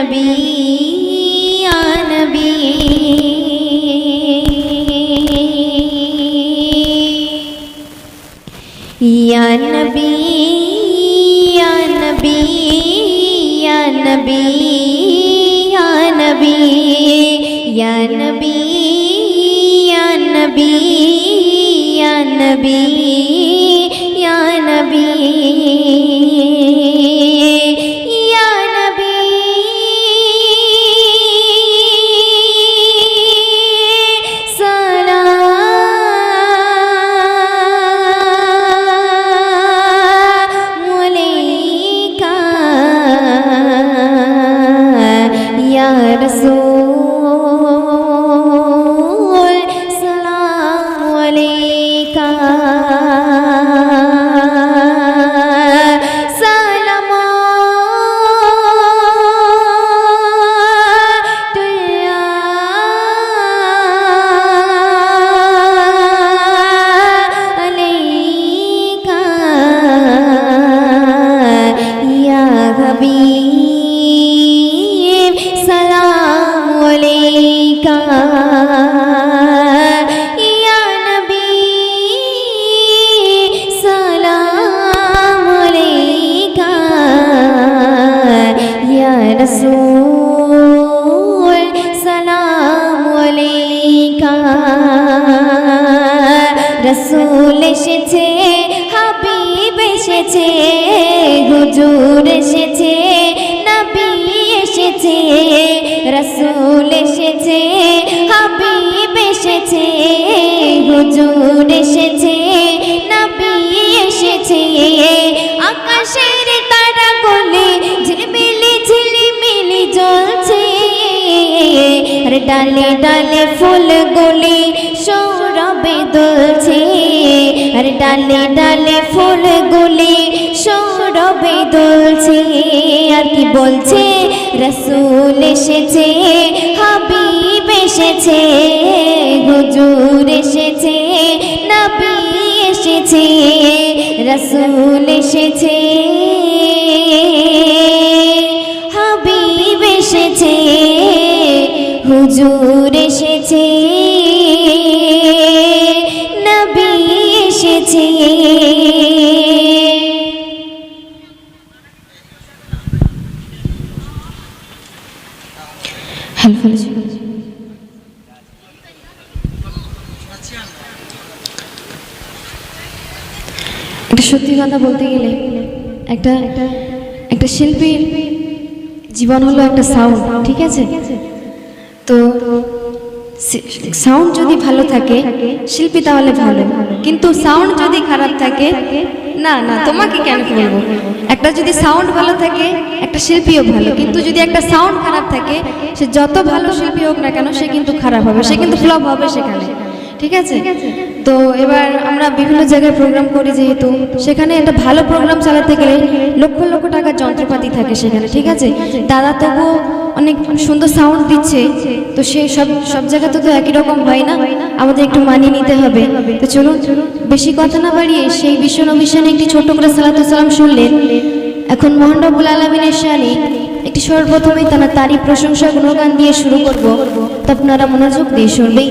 নবী ইয়া নবী ইয়া নবী ইয়া নবী ইয়া নবী ইয়া নবী ইয়া নবী ইয়া নবী ইয়া নবী Rasul Salam Alaika Salam Dunya Alaika Ya Habib রাসূল সালাম আলাইকা। রাসূল এসেছে, হাবিব এসেছে, হুজুর এসেছে, নবী এসেছে। রাসূল এসেছে, হাবিব এসেছে, হুজুর এসেছে। ডালে ডালে ফুল গলি সৌরভে দুলছে। আর ডালে ডালে ফুল গলি সৌরভে দুলছে। আর কি বলছে? রসুল এসেছে, হাবিব এসেছে, হুজুর এসেছে, নবী এসেছে, রসুল এসেছে। হুজুর এসেছে, নবী এসেছে। একটা সত্যি কথা বলতে গেলে একটা একটা শিল্পীর জীবন হলো একটা সাউন্ড ঠিক আছে? তো সাউন্ড যদি ভালো থাকে, শিল্পী তাহলে ভালো। কিন্তু সাউন্ড যদি খারাপ থাকে, না না, তোমাকে কেন বলব? একটা যদি সাউন্ড ভালো থাকে, একটা শিল্পীও ভালো। কিন্তু যদি একটা সাউন্ড খারাপ থাকে, সে যত ভালো শিল্পী হোক না কেন, সে কিন্তু খারাপ হবে, সে কিন্তু ফ্লপ হবে সেখানে। ঠিক আছে? তো এবার আমরা বিভিন্ন জায়গায় প্রোগ্রাম করি যেহেতু। সেখানে একটা ভালো প্রোগ্রাম চালাতে গেলে লক্ষ লক্ষ টাকার যন্ত্রপাতি থাকে সেখানে। ঠিক আছে? দাদা তবু অনেক সুন্দর সাউন্ড দিচ্ছে, তো সে সব সব জায়গাতে তো একই রকম হয় না? আমাদের একটু মানিয়ে নিতে হবে। তো চলুন, বেশি কথা না বাড়িয়ে সেই বিশ্ব নবিশানে একটি ছোট করে সালাতু সালাম শুনলেন। এখন মোহানবুল আলমিনের শানি একটি সর্বপ্রথমেই তারা তারই প্রশংসা, গুণগান দিয়ে শুরু করব। তো আপনারা মনোযোগ দিয়ে শুনবেন।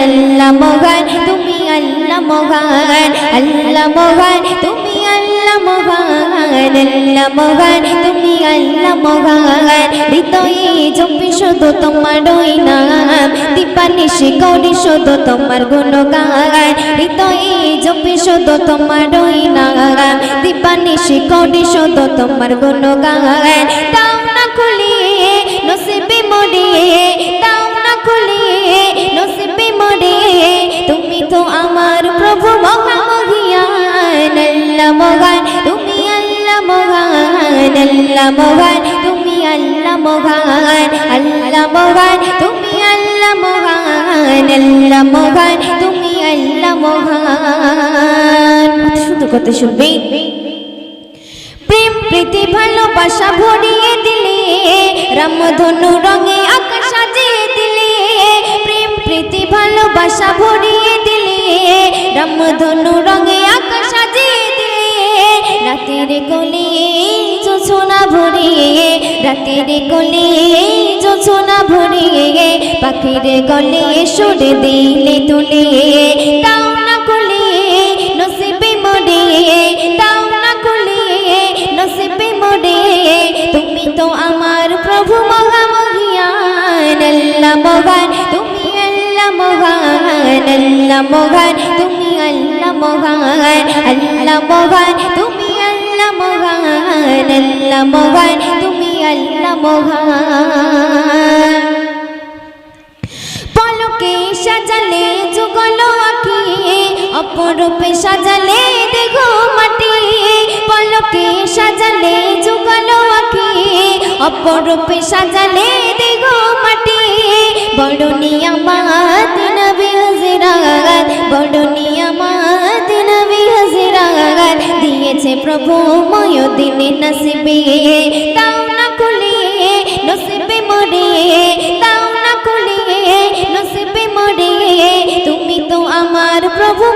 আল্লাহ মহান তুমি আল্লাহ মহান আল্লাহ মহান তুমি আল্লাহ মহান আল্লাহ মহান তুমি আল্লাহ মহান হৃদয়ে জপি শুধু তোমার ওই নাম দীপানিশি করি শুধু তোমার গুণগান হৃদয়ে জপি শুধু তোমার ওই নাম দীপানিশি করি শুধু তোমার গুণগান তাও না খুলিয়ে নসিবে মরিয়ে আল্লাহ মহান তুমি আল্লাহ মহান আল্লাহ মহান তুমি আল্লাহ মহান আল্লাহ মহান তুমি আল্লাহ মহান আল্লাহ মহান তুমি আল্লাহ মহান শুধু কথা শুনবে প্রেম প্রীতি ভালোবাসা ভরিয়ে দিলে রামধনু রঙে আকাশ সাজিয়ে দিলে প্রেম প্রীতি ভালোবাসা ভরিয়ে রাতের কোলে যোছনা ভরিয়ে পাখির গলে, সুরে দিলে তুলে। তাও না কোলে নসিবে মরে। তাও না কোলে নসিবে মরে। তুমি তো আমার প্রভু মহামহিয়ান, আল্লাহ মহান। তুমি আল্লাহ মহান আল্লাহ মহান। তুমি আল্লাহ মহান আল্লাহ মহান। তুমি আল্লাহ মহান আল্লাহ মহান। মহান। পলকে সাজালে যুগল আখি অপরূপে সাজালে দেখো মাটি। পলকে সাজালে যুগল আখি অপরূপে সাজালে দেখো মাটি। বড় নিয়ামাত নবী হজরাত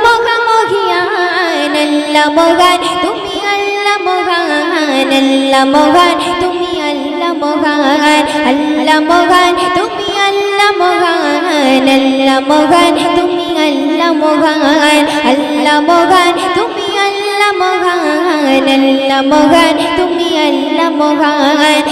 প্রভু মহামহিয়ান আল্লাহ মহান তুমি আল্লাহ মহান আল্লাহ মহান তুমি আল্লাহ মহান আল্লাহ মহান তুমি আল্লাহ মহান আল্লাহ মহান তুমি আল্লাহ মহান আল্লাহ মহান তুমি আল্লাহ মহান আল্লাহ মহান তুমি আল্লাহ মহান